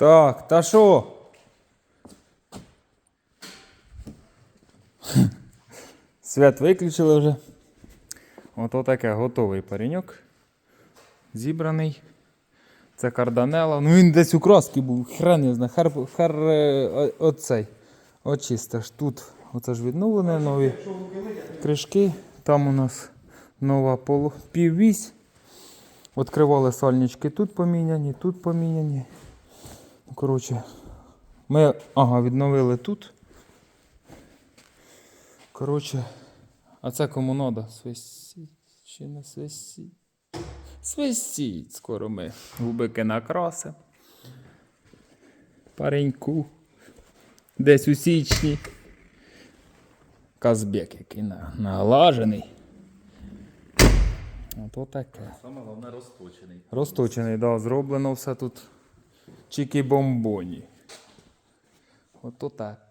Так, та що? Свят виключили вже. Ото таке готовий пареньок. Зібраний. Це карданела. Ну він десь у краски був, хрен не знаю. Хер, хер е, оцей. Очистиш. Тут оце ж відновлене нові кришки. Там у нас нова полу... піввісь. Відкривали сальнички тут поміняні, тут поміняні. Коротше, ми ага, відновили тут. Коротше, а це кому надо? Свистіть чи не свистіть? Свистіть, скоро ми губики накрасимо. Пареньку. Десь у січні. Казбек який на- наглажений. Ото таке. Саме головне розточений. Розточений, да, зроблено все тут чики-бомбоні. Ото таке.